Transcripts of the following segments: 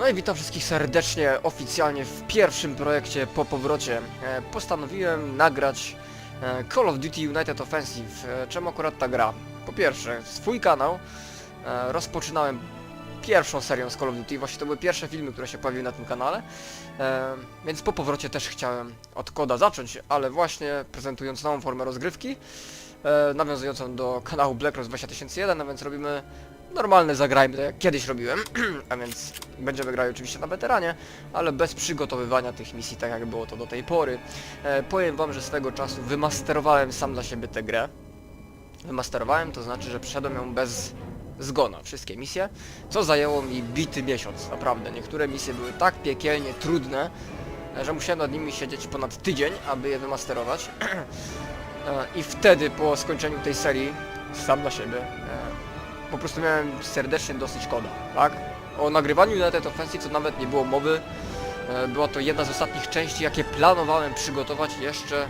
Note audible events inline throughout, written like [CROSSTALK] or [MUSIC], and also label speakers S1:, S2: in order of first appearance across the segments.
S1: No i witam wszystkich serdecznie, oficjalnie w pierwszym projekcie po powrocie. E, postanowiłem nagrać e, Call of Duty United Offensive. E, czemu akurat ta gra? Po pierwsze, swój kanał rozpoczynałem pierwszą serią z Call of Duty, właśnie to były pierwsze filmy, które się pojawiły na tym kanale, więc po powrocie też chciałem od koda zacząć, ale właśnie prezentując nową formę rozgrywki, nawiązującą do kanału Black Ops 20001, a więc robimy normalne zagrajmy, tak jak kiedyś robiłem, [CLEARS THROAT] a więc będziemy grali oczywiście na weteranie, ale bez przygotowywania tych misji, tak jak było to do tej pory. E, powiem wam, że swego czasu wymasterowałem sam dla siebie tę grę. Wymasterowałem, to znaczy, że przeszedłem ją bez zgona, wszystkie misje, co zajęło mi bity miesiąc, naprawdę. Niektóre misje były tak piekielnie trudne, e, że musiałem nad nimi siedzieć ponad tydzień, aby je wymasterować. [CLEARS THROAT] E, I wtedy, po skończeniu tej serii, sam dla siebie, e, po prostu miałem serdecznie dosyć koda, tak? O nagrywaniu United Offensive to nawet nie było mowy. E, Była to jedna z ostatnich części, jakie planowałem przygotować jeszcze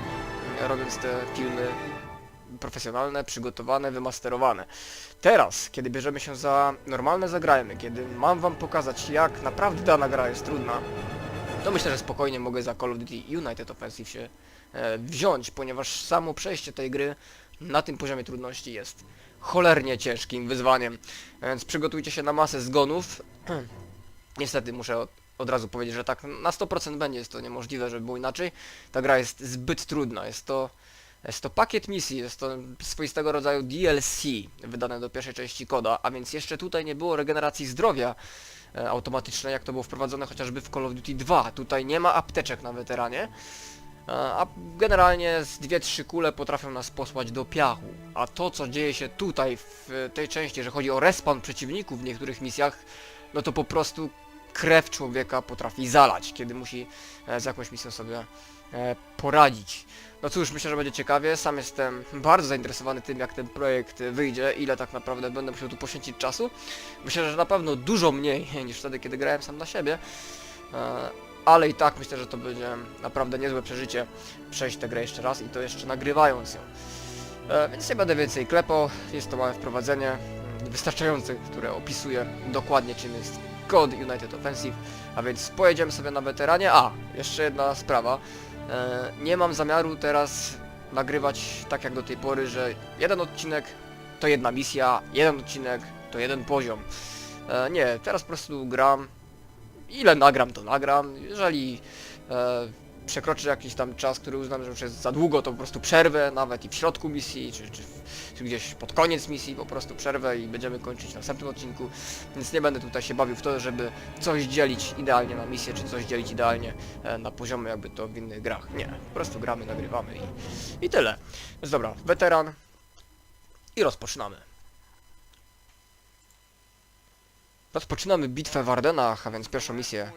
S1: e, robiąc te filmy profesjonalne, przygotowane, wymasterowane. Teraz, kiedy bierzemy się za normalne zagrajmy, kiedy mam wam pokazać jak naprawdę dana gra jest trudna, to myślę, że spokojnie mogę za Call of Duty United Offensive się e, wziąć, ponieważ samo przejście tej gry na tym poziomie trudności jest cholernie ciężkim wyzwaniem, więc przygotujcie się na masę zgonów. [CLEARS THROAT] Niestety muszę od, od razu powiedzieć, że tak na 100% będzie, jest to niemożliwe, żeby było inaczej. Ta gra jest zbyt trudna, jest to, jest to pakiet misji, jest to swoistego rodzaju DLC wydane do pierwszej części koda, a więc jeszcze tutaj nie było regeneracji zdrowia e, automatycznej, jak to było wprowadzone chociażby w Call of Duty 2. Tutaj nie ma apteczek na weteranie, a generalnie z dwie, trzy kule potrafią nas posłać do piachu. A to, co dzieje się tutaj, w tej części, że chodzi o respawn przeciwników w niektórych misjach, no to po prostu krew człowieka potrafi zalać, kiedy musi e, z jakąś misją sobie e, poradzić. No cóż, myślę, że będzie ciekawie. Sam jestem bardzo zainteresowany tym, jak ten projekt wyjdzie, ile tak naprawdę będę musiał tu poświęcić czasu. Myślę, że na pewno dużo mniej [LAUGHS] niż wtedy, kiedy grałem sam na siebie. Ale i tak myślę, że to będzie naprawdę niezłe przeżycie przejść tę grę jeszcze raz i to jeszcze nagrywając ją. E, więc nie będę więcej klepał, jest to małe wprowadzenie mm, wystarczające, które opisuje dokładnie czym jest Code United Offensive, a więc pojedziemy sobie na weteranie. A, jeszcze jedna sprawa, e, nie mam zamiaru teraz nagrywać tak jak do tej pory, że jeden odcinek to jedna misja, jeden odcinek to jeden poziom. E, nie, teraz po prostu gram ile nagram, to nagram. Jeżeli e, przekroczy jakiś tam czas, który uznam, że już jest za długo, to po prostu przerwę, nawet i w środku misji, czy, czy, czy gdzieś pod koniec misji, po prostu przerwę i będziemy kończyć w następnym odcinku. Więc nie będę tutaj się bawił w to, żeby coś dzielić idealnie na misję, czy coś dzielić idealnie e, na poziomy, jakby to w innych grach. Nie, po prostu gramy, nagrywamy i, i tyle. Więc dobra, weteran i rozpoczynamy. Rozpoczynamy bitwę w Ardenach, a więc pierwszą misję.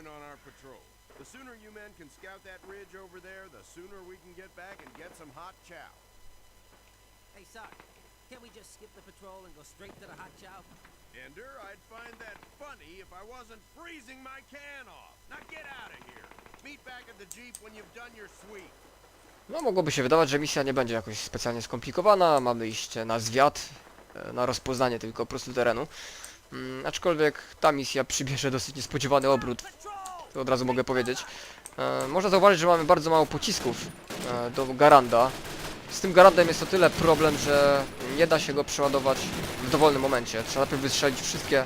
S2: Ender, I'd find that funny if I wasn't freezing my can off. Now get out of here. Meet back at the jeep when you've done your sweep.
S1: No mogłoby się wydawać, że misja nie będzie jakoś specjalnie skomplikowana, mamy iść na zwiat, e, na rozpoznanie tylko po prostu terenu. Mm, aczkolwiek ta misja przybierze dosyć niespodziewany obrót, to od razu mogę powiedzieć. E, można zauważyć, że mamy bardzo mało pocisków e, do Garanda. Z tym Garandem jest o tyle problem, że nie da się go przeładować w dowolnym momencie. Trzeba najpierw wystrzelić wszystkie,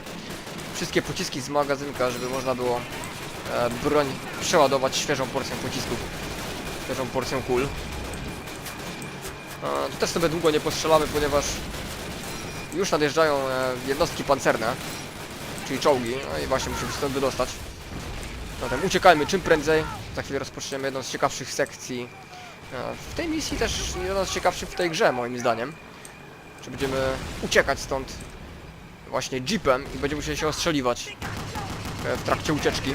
S1: wszystkie pociski z magazynka, żeby można było e, broń przeładować świeżą porcją pocisków, świeżą porcją kul. E, tu też sobie długo nie postrzelamy, ponieważ już nadjeżdżają e, jednostki pancerne, czyli czołgi, no i właśnie musimy się stąd wydostać. Zatem uciekajmy czym prędzej. Za chwilę rozpoczniemy jedną z ciekawszych sekcji e, w tej misji, też jedną z ciekawszych w tej grze, moim zdaniem. Czy będziemy uciekać stąd właśnie jeepem i będziemy musieli się ostrzeliwać e, w trakcie ucieczki.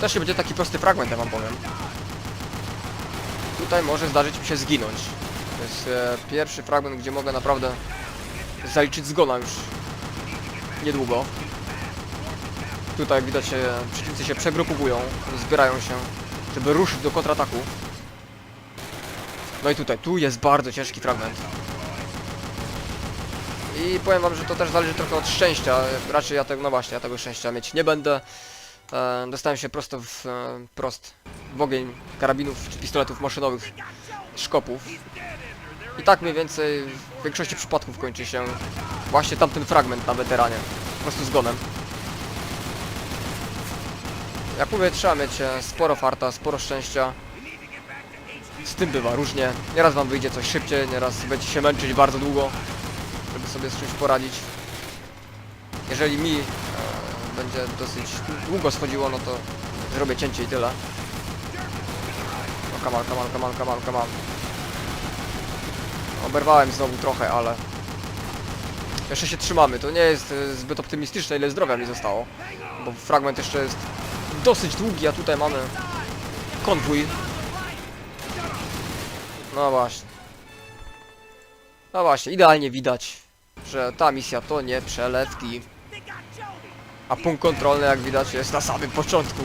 S1: Też nie będzie taki prosty fragment, ja wam powiem. Tutaj może zdarzyć mi się zginąć. To jest pierwszy fragment, gdzie mogę naprawdę zaliczyć zgona już niedługo. Tutaj jak widać przeciwnicy się przegrupowują, zbierają się, żeby ruszyć do kontrataku. No i tutaj, tu jest bardzo ciężki fragment. I powiem wam, że to też zależy trochę od szczęścia. Raczej ja tego, no właśnie, ja tego szczęścia mieć nie będę. E, dostałem się prosto w, e, prost w ogień karabinów czy pistoletów maszynowych szkopów. I tak mniej więcej w większości przypadków kończy się właśnie tamten fragment na weteranie. Po prostu zgonem. Jak mówię, trzeba mieć e, sporo farta, sporo szczęścia. Z tym bywa różnie. Nieraz wam wyjdzie coś szybciej, nieraz będziecie się męczyć bardzo długo, żeby sobie z czymś poradzić. Jeżeli mi e, będzie dosyć długo schodziło, no to zrobię cięcie i tyle. No kamal, kamal, kamal, kamal, kamal. Oberwałem znowu trochę, ale jeszcze się trzymamy. To nie jest e, zbyt optymistyczne, ile zdrowia mi zostało. Bo fragment jeszcze jest dosyć długi, a tutaj mamy konwój. No właśnie. No właśnie, idealnie widać, że ta misja to nie przelewki. A punkt kontrolny, jak widać, jest na samym początku.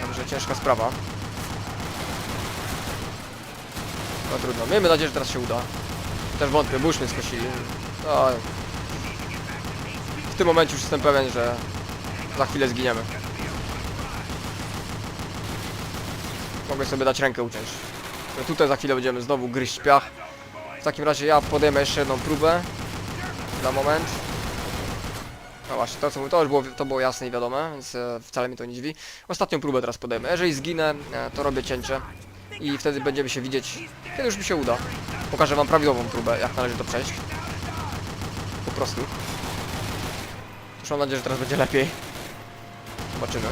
S1: Także ciężka sprawa. No trudno. Miejmy nadzieję, że teraz się uda. Też wątpię, bo już mnie skosili. No, w tym momencie już jestem pewien, że za chwilę zginiemy. Mogę sobie dać rękę uciąć. No tutaj za chwilę będziemy znowu gryźć piach. W takim razie ja podejmę jeszcze jedną próbę. Na moment. No właśnie, to, co, to już było, to było jasne i wiadome, więc e, wcale mi to nie dziwi. Ostatnią próbę teraz podejmę. Jeżeli zginę, e, to robię cięcie. I wtedy będziemy się widzieć, kiedy już mi się uda. Pokażę wam prawidłową próbę, jak należy to przejść. Po prostu. Już mam nadzieję, że teraz będzie lepiej. Zobaczymy.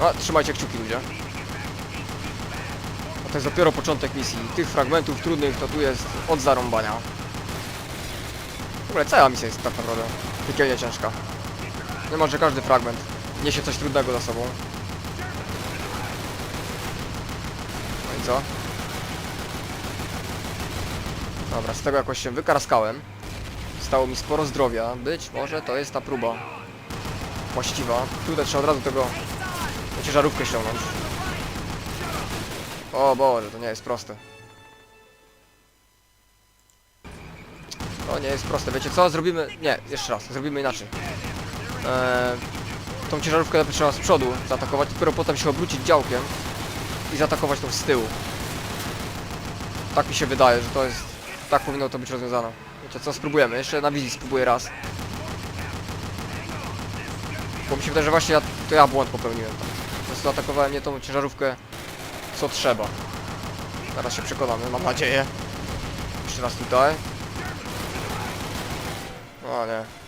S1: No, trzymajcie kciuki ludzie. A to jest dopiero początek misji. Tych fragmentów trudnych to tu jest od zarąbania. W ogóle cała misja jest tak naprawdę piekielnie ciężka. Niemalże każdy fragment niesie coś trudnego za sobą. No i co? Dobra, z tego jakoś się wykaraskałem. Stało mi sporo zdrowia. Być może to jest ta próba właściwa. Tutaj trzeba od razu tego ciężarówkę ściągnąć. O Boże, to nie jest proste. To nie jest proste. Wiecie co? Zrobimy... Nie, jeszcze raz. Zrobimy inaczej. Eee, tą ciężarówkę najpierw trzeba z przodu zaatakować, dopiero potem się obrócić działkiem i zaatakować tą z tyłu. Tak mi się wydaje, że to jest... Tak powinno to być rozwiązane. Wiecie co? Spróbujemy. Jeszcze na wizji spróbuję raz. Bo mi się wydaje, że właśnie ja, to ja błąd popełniłem. tam. Po prostu atakowałem nie tą ciężarówkę, co trzeba. Zaraz się przekonamy, mam nadzieję. Jeszcze raz tutaj. O nie.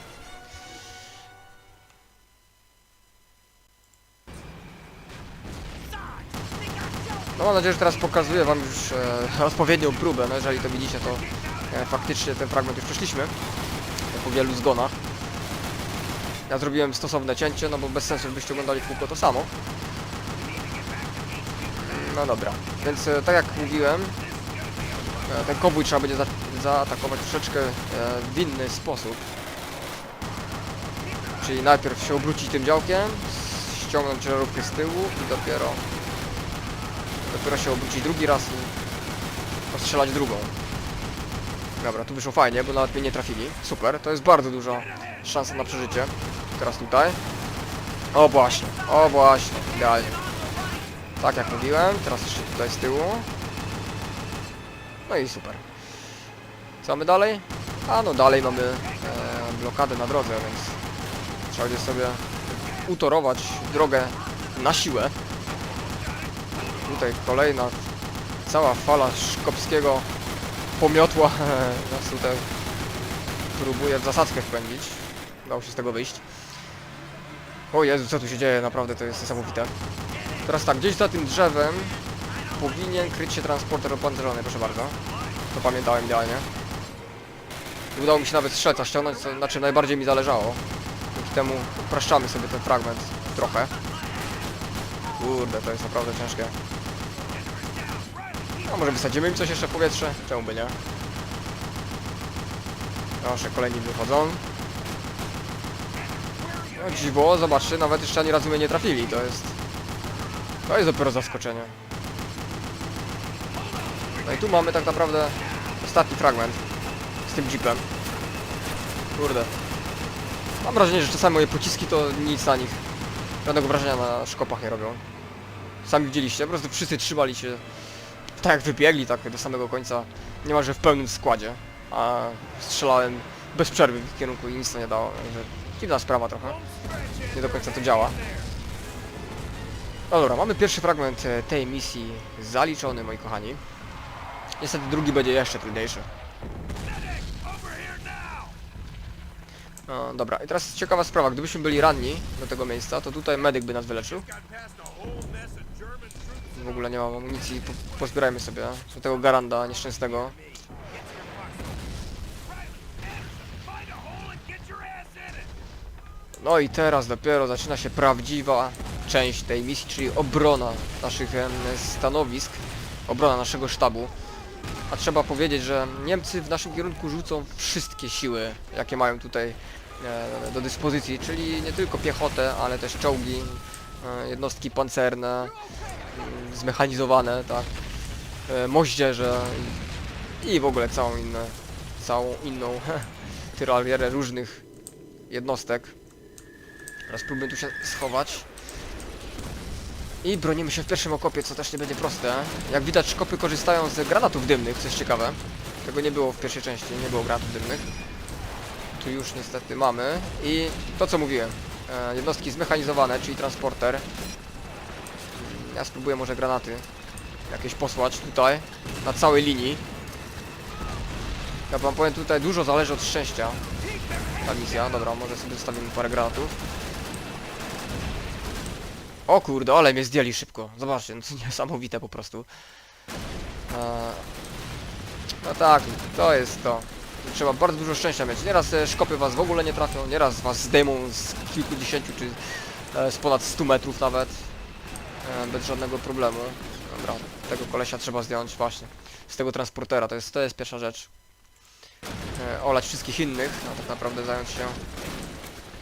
S1: No mam nadzieję, że teraz pokazuję wam już e, odpowiednią próbę, no jeżeli to widzicie, to e, faktycznie ten fragment już przeszliśmy. e, Po wielu zgonach. Ja zrobiłem stosowne cięcie, no bo bez sensu, żebyście oglądali w kółko to samo. No dobra, więc e, tak jak mówiłem, e, ten konwój trzeba będzie za zaatakować troszeczkę e, w inny sposób. Czyli najpierw się obrócić tym działkiem, ściągnąć ciężarówkę z tyłu i dopiero dopiero się obrócić drugi raz i postrzelać drugą. Dobra, tu wyszło fajnie, bo nawet mnie nie trafili. Super, to jest bardzo duża szansa na przeżycie. Teraz tutaj. O właśnie, o właśnie, idealnie. Tak jak mówiłem, teraz jeszcze tutaj z tyłu. No i super. Co mamy dalej? A no dalej mamy e, blokadę na drodze, więc trzeba będzie sobie utorować drogę na siłę. Tutaj kolejna cała fala szkopskiego pomiotła [LAUGHS] nas tutaj próbuje w zasadzkę wpędzić. Udało się z tego wyjść. O Jezu, co tu się dzieje? Naprawdę to jest niesamowite. Teraz tak, gdzieś za tym drzewem powinien kryć się transporter opancerzony, proszę bardzo. To pamiętałem idealnie. Udało mi się nawet strzelca ściągnąć, co, na czym najbardziej mi zależało. Dzięki temu upraszczamy sobie ten fragment trochę. Kurde, to jest naprawdę ciężkie. A może wysadzimy im coś jeszcze w powietrze? Czemu by nie? Proszę, kolejni wychodzą. No dziwo, zobaczcie, nawet jeszcze ani razu mnie nie trafili, to jest... To jest dopiero zaskoczenie. No i tu mamy tak naprawdę ostatni fragment z tym jeepem. Kurde. Mam wrażenie, że czasami moje pociski to nic na nich. Żadnego wrażenia na szkopach nie robią. Sami widzieliście, po prostu wszyscy trzymali się tak jak wybiegli, tak do samego końca, niemalże w pełnym składzie. A strzelałem bez przerwy w ich kierunku i nic to nie dało. Także dziwna sprawa trochę. Nie do końca to działa. No dobra, mamy pierwszy fragment e, tej misji zaliczony, moi kochani. Niestety drugi będzie jeszcze trudniejszy. No dobra, i teraz ciekawa sprawa, gdybyśmy byli ranni do tego miejsca, to tutaj medyk by nas wyleczył. W ogóle nie mam amunicji, po, pozbierajmy sobie do tego garanda nieszczęsnego. No i teraz dopiero zaczyna się prawdziwa część tej misji, czyli obrona naszych stanowisk, obrona naszego sztabu. A trzeba powiedzieć, że Niemcy w naszym kierunku rzucą wszystkie siły, jakie mają tutaj e, do dyspozycji, czyli nie tylko piechotę, ale też czołgi, e, jednostki pancerne, zmechanizowane, tak, e, moździerze i, w ogóle całą, inne, całą inną [LAUGHS] tyralierę różnych jednostek. Teraz próbuję tu się schować. I bronimy się w pierwszym okopie, co też nie będzie proste. Jak widać, szkopy korzystają z granatów dymnych, co jest ciekawe. Tego nie było w pierwszej części, nie było granatów dymnych. Tu już niestety mamy. I to, co mówiłem. E, jednostki zmechanizowane, czyli transporter. Ja spróbuję może granaty jakieś posłać tutaj, na całej linii. Ja wam powiem, tutaj dużo zależy od szczęścia. Ta misja, dobra, może sobie zostawimy parę granatów. O kurde, ale mnie zdjęli szybko. Zobaczcie, no [LAUGHS] niesamowite po prostu. Eee, no tak, to jest to. Trzeba bardzo dużo szczęścia mieć. Nieraz szkopy was w ogóle nie trafią, nieraz was zdejmą z kilkudziesięciu czy e, z ponad 100 metrów nawet. E, bez żadnego problemu. Dobra, tego kolesia trzeba zdjąć właśnie. Z tego transportera, to jest, to jest pierwsza rzecz. E, olać wszystkich innych, a tak naprawdę zająć się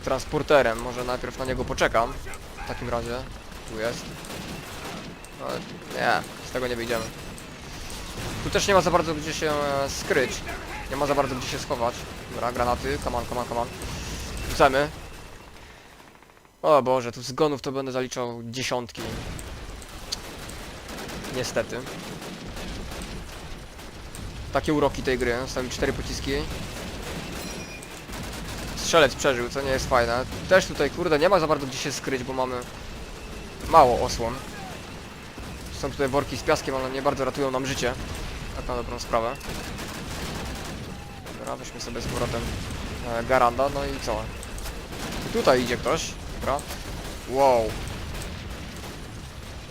S1: transporterem. Może najpierw na niego poczekam. W takim razie. Tu jest. Ale nie, z tego nie wyjdziemy. Tu też nie ma za bardzo gdzie się e, skryć. Nie ma za bardzo gdzie się schować. Dobra, granaty. On, come on. Rzucamy. O Boże, tu zgonów to będę zaliczał dziesiątki. Niestety. Takie uroki tej gry. Zostały cztery pociski. Strzelec przeżył, co nie jest fajne. Też tutaj, kurde, nie ma za bardzo gdzie się skryć, bo mamy mało osłon. Są tutaj worki z piaskiem, one nie bardzo ratują nam życie. Tak na dobrą sprawę. Dobra, weźmy sobie z powrotem e, Garanda, no i co? I tutaj idzie ktoś, dobra. Wow.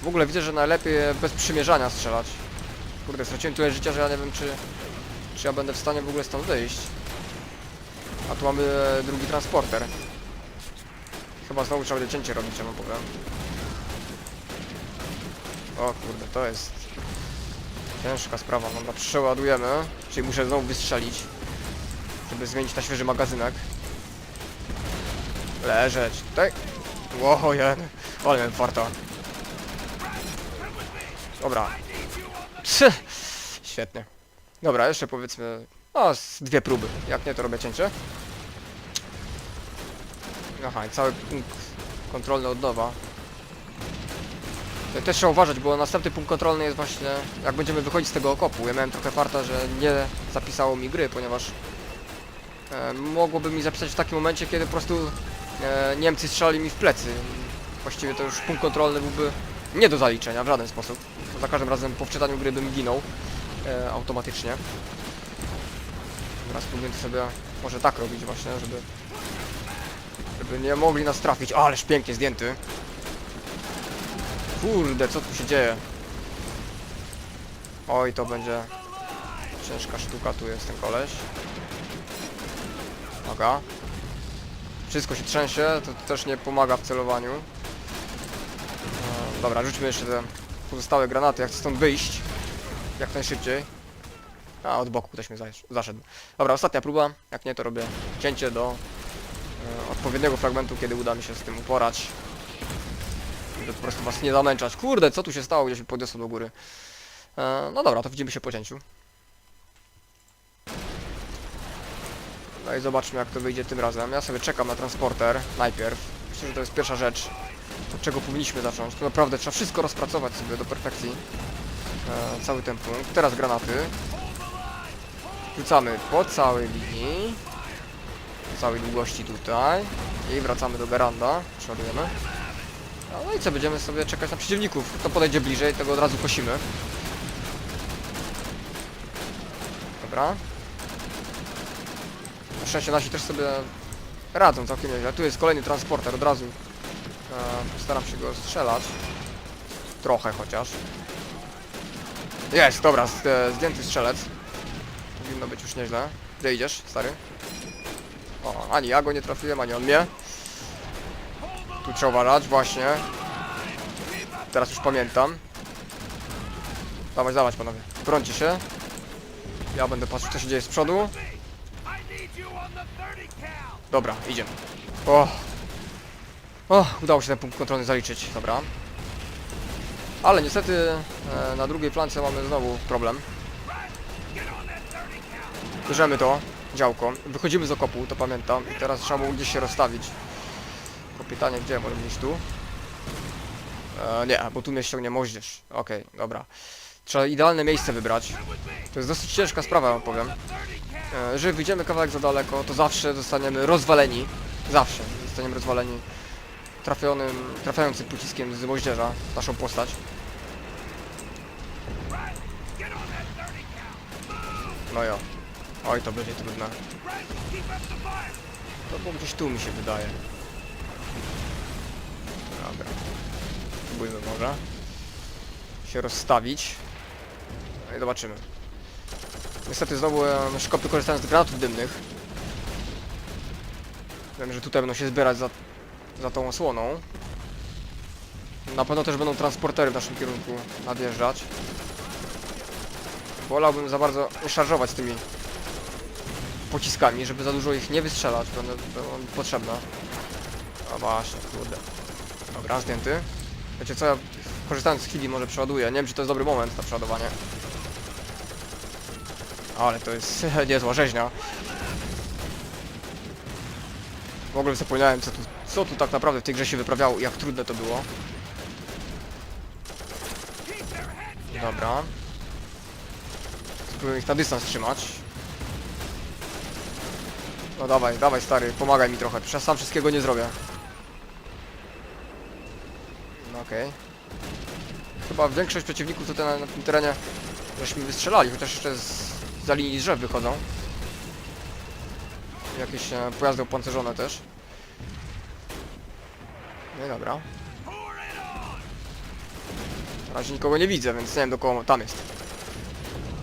S1: W ogóle widzę, że najlepiej bez przymierzania strzelać. Kurde, straciłem tyle życia, że ja nie wiem, czy, czy ja będę w stanie w ogóle stąd wyjść. A tu mamy drugi transporter. Chyba znowu trzeba będzie cięcie robić, ja wam powiem. O kurde, to jest ciężka sprawa. Dobra, przeładujemy. Czyli muszę znowu wystrzelić, żeby zmienić na świeży magazynek. Leżeć. Tutaj. Ło, jen. Ale farta. Dobra. Tch. Świetnie. Dobra, jeszcze powiedzmy... O, z dwie próby. Jak nie, to robię cięcie. Aha, i cały punkt kontrolny od nowa. Tutaj Też trzeba uważać, bo następny punkt kontrolny jest właśnie jak będziemy wychodzić z tego okopu. Ja miałem trochę farta, że nie zapisało mi gry, ponieważ e, mogłoby mi zapisać w takim momencie, kiedy po prostu e, Niemcy strzelali mi w plecy. Właściwie to już punkt kontrolny byłby nie do zaliczenia w żaden sposób. Za każdym razem po wczytaniu gry bym ginął e, automatycznie. Teraz spróbuję sobie może tak robić właśnie, żeby żeby nie mogli nas trafić. O, ależ pięknie zdjęty. Kurde, co tu się dzieje? Oj, to będzie ciężka sztuka, tu jest ten koleś. Uwaga. Wszystko się trzęsie, to też nie pomaga w celowaniu. E, dobra, rzućmy jeszcze te pozostałe granaty, jak chcę stąd wyjść. Jak najszybciej. A, od boku ktoś mnie zasz- zaszedł. Dobra, ostatnia próba. Jak nie, to robię cięcie do e, odpowiedniego fragmentu, kiedy uda mi się z tym uporać. Żeby po prostu was nie zamęczać. Kurde, co tu się stało, gdzieś mi podniosło do góry. E, no dobra, to widzimy się po cięciu. No i zobaczmy jak to wyjdzie tym razem. Ja sobie czekam na transporter najpierw. Myślę, że to jest pierwsza rzecz, od czego powinniśmy zacząć. To naprawdę trzeba wszystko rozpracować sobie do perfekcji. E, cały ten punkt. Teraz granaty. Rzucamy po całej linii. Po całej długości tutaj. I wracamy do Garanda. Przeładujemy. No i co, będziemy sobie czekać na przeciwników. Kto podejdzie bliżej, tego od razu kosimy. Dobra. Na szczęście nasi też sobie radzą całkiem nieźle. Tu jest kolejny transporter, od razu postaram się go strzelać. Trochę chociaż. Jest, dobra, e, zdjęty strzelec. Powinno być już nieźle. Gdzie idziesz, stary? O, ani ja go nie trafiłem, ani on mnie. Tu trzeba uważać, właśnie. Teraz już pamiętam. Dawać, dawać panowie. Brońcie się. Ja będę patrzył co się dzieje z przodu.
S2: I need you on the 30 cal.
S1: Dobra, idziemy. O! O, udało się ten punkt kontrolny zaliczyć, dobra. Ale niestety e, na drugiej flance mamy znowu problem. Bierzemy to, działko, wychodzimy z okopu, to pamiętam. I teraz trzeba było gdzieś się rozstawić. Tylko pytanie, gdzie może gdzieś tu? E, nie, bo tu mnie ściągnie moździerz. Okej, dobra. Trzeba idealne miejsce wybrać. To jest dosyć ciężka sprawa, wam powiem. E, Jeżeli wyjdziemy kawałek za daleko, to zawsze zostaniemy rozwaleni. Zawsze zostaniemy rozwaleni trafionym, trafiającym pociskiem z moździerza naszą postać. No jo. Oj, to będzie trudne. To było gdzieś tu mi się wydaje. Dobra. Spróbujmy może się rozstawić. No i zobaczymy. Niestety znowu e, szkopy korzystają z granatów dymnych. Wiem, że tutaj będą się zbierać za, za tą osłoną. Na pewno też będą transportery w naszym kierunku nadjeżdżać. Wolałbym za bardzo szarżować tymi pociskami, żeby za dużo ich nie wystrzelać, będą, będą potrzebne. A właśnie, kurde. Dobra, zdjęty. Wiecie co, ja korzystając z chwili może przeładuję. Nie wiem, czy to jest dobry moment na przeładowanie. Ale to jest [LAUGHS] niezła rzeźnia. W ogóle zapomniałem, co tu, co tu tak naprawdę w tej grze się wyprawiało jak trudne to było. Dobra. Spróbuję ich na dystans trzymać. No dawaj, dawaj stary, pomagaj mi trochę, przecież ja sam wszystkiego nie zrobię. No okej. Chyba większość przeciwników tutaj na, na tym terenie żeśmy wystrzelali, chociaż jeszcze z, za linii drzew wychodzą. Jakieś e, pojazdy opancerzone też. No dobra. Na razie nikogo nie widzę, więc nie wiem do kogo tam jest.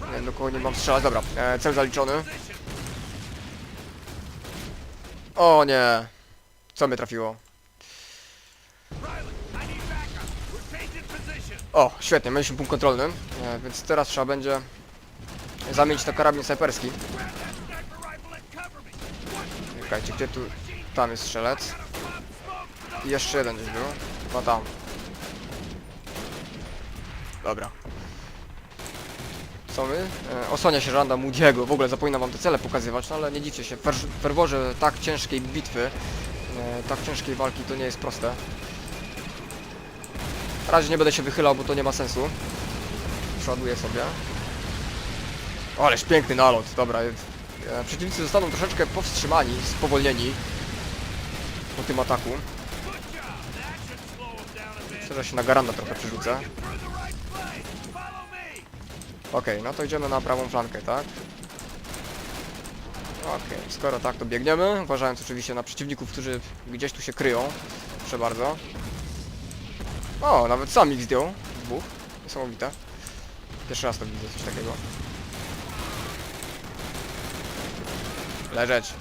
S1: Nie wiem do kogo nie mam strzelać. Dobra, e, cel zaliczony. O nie. Co mnie trafiło? O, świetnie, mieliśmy punkt kontrolny, e, więc teraz trzeba będzie zamienić to karabin snajperski. Czekajcie, gdzie tu... Tam jest strzelec. I jeszcze jeden gdzieś był. Chyba tam. Dobra. Co my? E, osłania się żanda Moody'ego. W ogóle zapominam wam te cele pokazywać, no ale nie dziwcie się. W ferworze tak ciężkiej bitwy, e, tak ciężkiej walki to nie jest proste. Na razie nie będę się wychylał, bo to nie ma sensu. Przeładuję sobie. O, ależ piękny nalot, dobra. e, Przeciwnicy zostaną troszeczkę powstrzymani, spowolnieni po tym ataku. Że się na garanda trochę przerzucę. Okej, no to idziemy na prawą flankę, tak? Okej, skoro tak, to biegniemy, uważając oczywiście na przeciwników, którzy gdzieś tu się kryją. Proszę bardzo. O, nawet sam ich zdjął. Dwóch. Niesamowite. Pierwszy raz to widzę, coś takiego. Leżeć.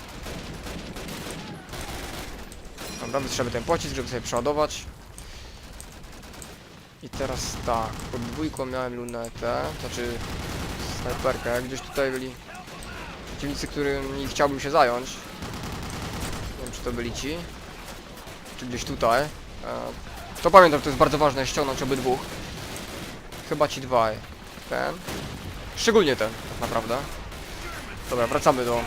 S1: Dobra, wystrzelmy ten pocisk, żeby sobie przeładować. I teraz tak, pod miałem lunetę, znaczy snajperkę, gdzieś tutaj byli przeciwnicy, którymi chciałbym się zająć. Nie wiem czy to byli ci, czy gdzieś tutaj. E, to pamiętam, to jest bardzo ważne, ściągnąć obydwóch. Chyba ci dwaj. Ten. Szczególnie ten, tak naprawdę. Dobra, wracamy do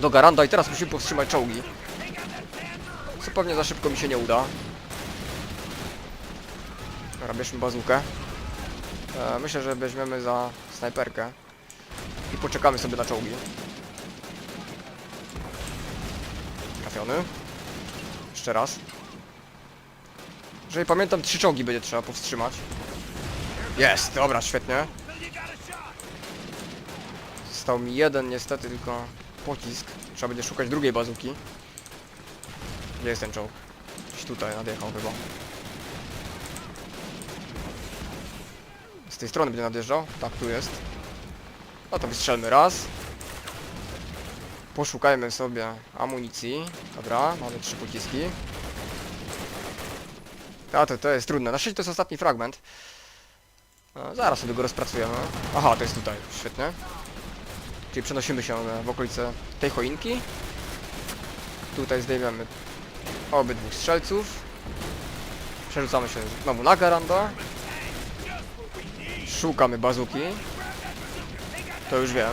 S1: do Garanda i teraz musimy powstrzymać czołgi. Co pewnie za szybko mi się nie uda. Dobra, bierzmy bazukę. E, myślę, że weźmiemy za snajperkę. I poczekamy sobie na czołgi. Trafiony. Jeszcze raz. Jeżeli pamiętam, trzy czołgi będzie trzeba powstrzymać. Jest, dobra, świetnie. Został mi jeden niestety tylko pocisk. Trzeba będzie szukać drugiej bazuki. Gdzie jest ten czołg? Gdzieś tutaj nadjechał chyba. Tej strony będzie nadjeżdżał? Tak, tu jest. No to wystrzelmy raz. Poszukajmy sobie amunicji. Dobra, mamy trzy pociski. A to, to jest trudne. Na szczęście to jest ostatni fragment. E, zaraz sobie go rozpracujemy. Aha, to jest tutaj. Świetnie. Czyli przenosimy się w okolice tej choinki. Tutaj zdejmiemy obydwu strzelców. Przerzucamy się znowu na garanda. Szukamy bazuki. To już wiem.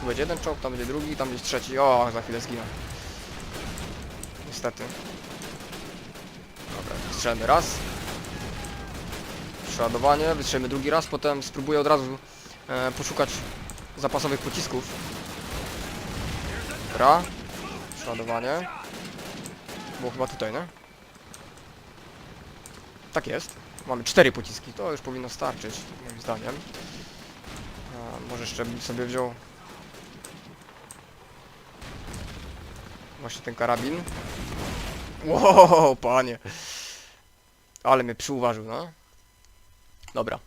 S1: Tu będzie jeden czołg, tam będzie drugi, tam będzie trzeci. O, za chwilę zginę. Niestety. Dobra, strzelmy raz. Przeładowanie, wystrzelmy drugi raz, potem spróbuję od razu e, poszukać zapasowych pocisków. Dobra. Przeładowanie. Było chyba tutaj, nie? Tak jest. Mamy cztery pociski, to już powinno starczyć, moim zdaniem. A, może jeszcze bym sobie wziął właśnie ten karabin. Wow, panie. Ale mnie przyuważył, no. Dobra.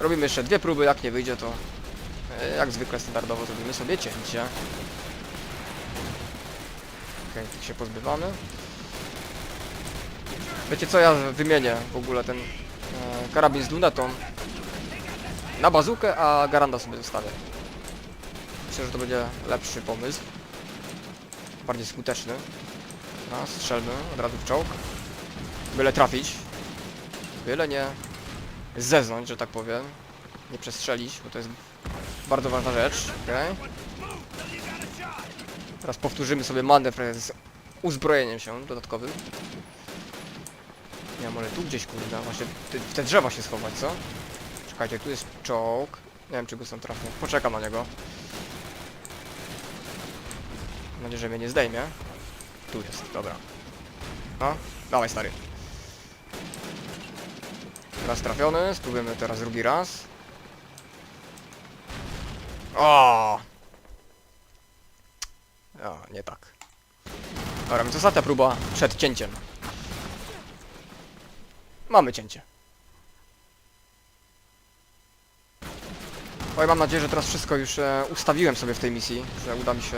S1: Robimy jeszcze dwie próby, jak nie wyjdzie to e, jak zwykle standardowo zrobimy sobie cięcie. Okej, tych się pozbywamy. Wiecie co, ja wymienię w ogóle ten e, karabin z lunetą na bazukę, a garanda sobie zostawię. Myślę, że to będzie lepszy pomysł. Bardziej skuteczny. No, strzelmy od razu w czołg. Byle trafić. Byle nie zeznąć, że tak powiem. Nie przestrzelić, bo to jest bardzo ważna rzecz. Okay. Teraz powtórzymy sobie manewr z uzbrojeniem się dodatkowym. Ja może tu gdzieś kurde, właśnie w te drzewa się schować, co? Czekajcie, tu jest czołg. Nie wiem czy go są trafię. Poczekam na niego. Mam nadzieję, że mnie nie zdejmie. Tu jest, dobra. No, dawaj stary. Raz trafiony, spróbujemy teraz drugi raz. O! A, nie tak. Dobra, więc ostatnia próba przed cięciem. Mamy cięcie. Oj, mam nadzieję, że teraz wszystko już e, ustawiłem sobie w tej misji, że uda mi się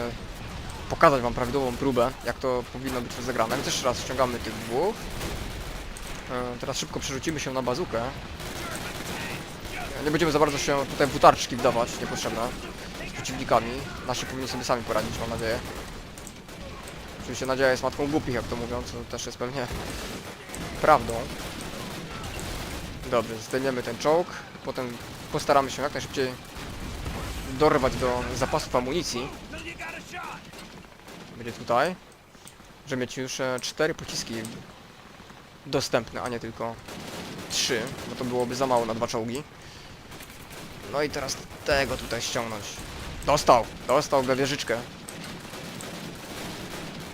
S1: pokazać wam prawidłową próbę, jak to powinno być rozegrane. Więc jeszcze raz ściągamy tych dwóch. E, teraz szybko przerzucimy się na bazukę. Nie będziemy za bardzo się tutaj w butarczki wdawać, niepotrzebne. Z przeciwnikami. Nasi powinni sobie sami poradzić, mam nadzieję. Oczywiście nadzieja jest matką głupich, jak to mówią, co też jest pewnie prawdą. Dobrze, zdejmiemy ten czołg, potem postaramy się jak najszybciej dorwać do zapasów amunicji. Będzie tutaj, żeby mieć już e, cztery pociski dostępne, a nie tylko trzy, bo to byłoby za mało na dwa czołgi. No i teraz tego tutaj ściągnąć. Dostał! Dostał go wieżyczkę.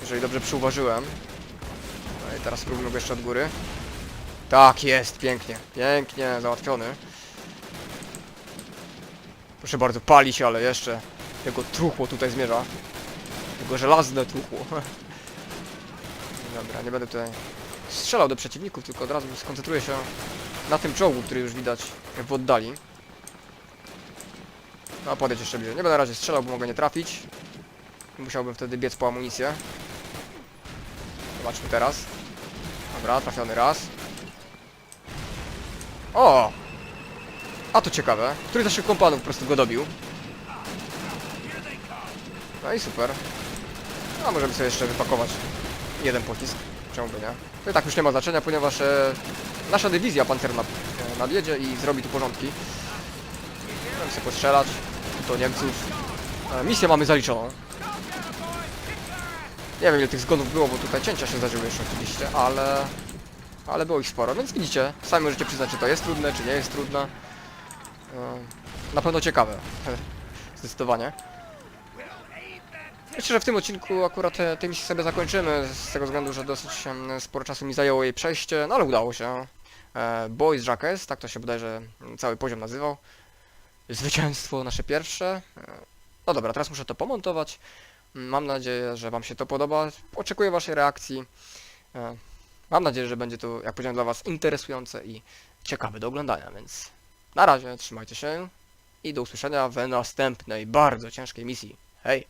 S1: Jeżeli dobrze przyuważyłem. No i teraz spróbujmy go jeszcze od góry. Tak jest, pięknie, pięknie załatwiony. Proszę bardzo, pali się, ale jeszcze jego truchło tutaj zmierza. Jego żelazne truchło. [LAUGHS] Dobra, nie będę tutaj strzelał do przeciwników, tylko od razu skoncentruję się na tym czołgu, który już widać w oddali. No, podejdź jeszcze bliżej. Nie będę na razie strzelał, bo mogę nie trafić. Musiałbym wtedy biec po amunicję. Zobaczmy teraz. Dobra, trafiony raz. O! A to ciekawe. Który z naszych kompanów po prostu go dobił? No i super. A możemy sobie jeszcze wypakować jeden pocisk. Czemu by nie? To i tak już nie ma znaczenia, ponieważ e, nasza dywizja pancerna e, nadjedzie i zrobi tu porządki. Możemy sobie postrzelać do Niemców. E, misję mamy zaliczoną. Nie wiem ile tych zgonów było, bo tutaj cięcia się zdarzyły jeszcze oczywiście, ale... Ale było ich sporo, więc widzicie, sami możecie przyznać, czy to jest trudne, czy nie jest trudne. E, Na pewno ciekawe. [LAUGHS] Zdecydowanie. Myślę, że w tym odcinku akurat tę misję sobie zakończymy, z tego względu, że dosyć em, sporo czasu mi zajęło jej przejście, no ale udało się. E, Boys Jackes, tak to się bodajże mm, cały poziom nazywał. Zwycięstwo nasze pierwsze. E, No dobra, teraz muszę to pomontować. Mm, Mam nadzieję, że Wam się to podoba. Oczekuję Waszej reakcji. Mam nadzieję, że będzie to, jak powiedziałem, dla Was interesujące i ciekawe do oglądania, więc na razie, trzymajcie się i do usłyszenia w następnej, bardzo ciężkiej misji. Hej!